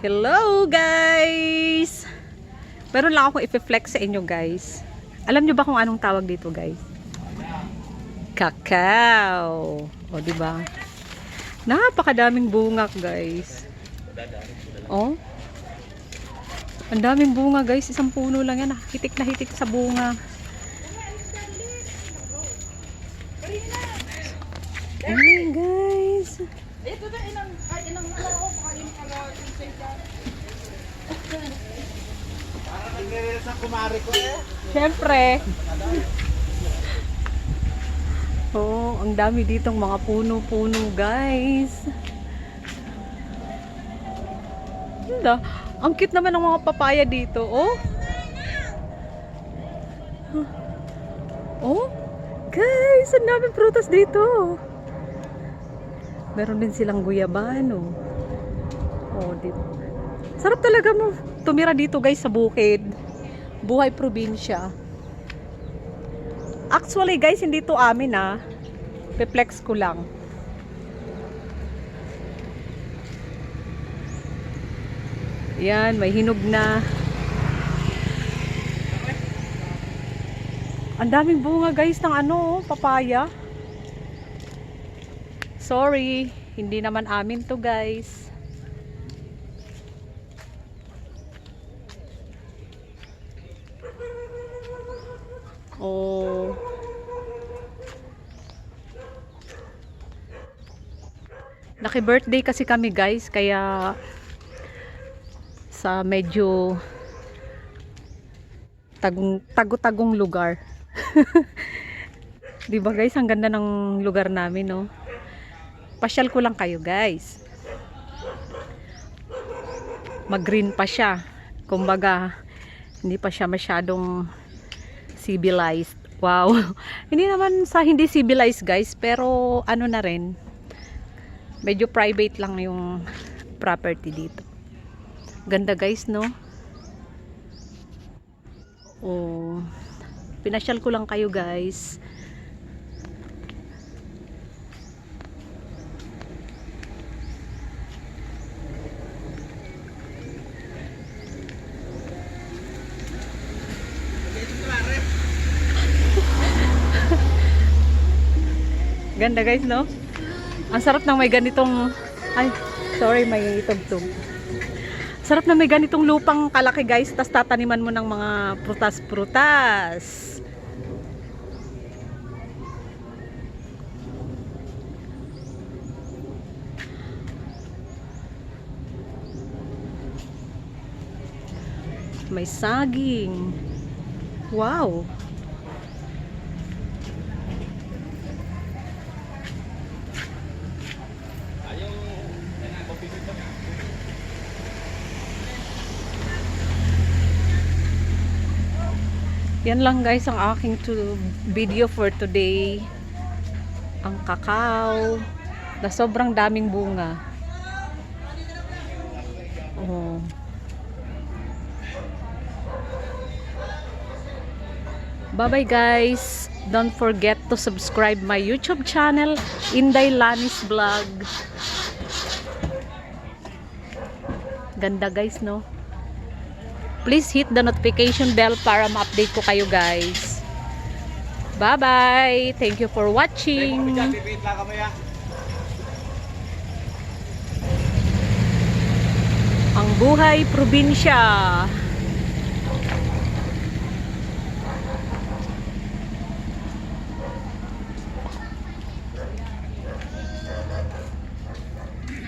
Hello guys! Meron lang akong ipiflex sa inyo guys. Alam nyo ba kung anong tawag dito guys? Kakao. O ba? Napakadaming bunga guys. Oh. Ang daming bunga guys. Isang puno lang yan. Hitik na hitik sa bunga. Ay guys. Ito na inang ay inang ano ko pakain pala sa isa. Sa kumari ko eh. Siyempre. Oh, ang dami ditong mga puno-puno, guys. Ganda. Ang cute naman ng mga papaya dito, oh. Oh, guys, ang daming prutas dito. Meron din silang guyabano. Oh, di Sarap talaga mo tumira dito, guys, sa bukid. Buhay probinsya. Actually, guys, hindi to amin ah. Peplex ko lang. Yan, may hinog na. Ang daming bunga, guys, ng ano, oh, papaya. Sorry, hindi naman amin to, guys. Oh. Naki-birthday kasi kami guys, kaya sa medyo tagong tago-tagong lugar. 'Di ba guys, ang ganda ng lugar namin, no? Pasyal ko lang kayo, guys. Mag-green pa siya. Kumbaga, hindi pa siya masyadong civilized. Wow. hindi naman sa hindi civilized guys, pero ano na rin. Medyo private lang yung property dito. Ganda guys, no? Oh. Pinasyal ko lang kayo guys. Ganda guys, no? Ang sarap ng may ganitong ay, sorry, may tugtog. Sarap na may ganitong lupang kalaki guys, tas tataniman mo ng mga prutas-prutas. May saging. Wow. Yan lang guys ang aking to video for today. Ang kakao na sobrang daming bunga. Oh. Bye-bye guys. Don't forget to subscribe my YouTube channel, Inday Lanis Vlog. Ganda guys, no? Please hit the notification bell para ma-update ko kayo guys. Bye-bye! Thank you for watching! Ang buhay probinsya!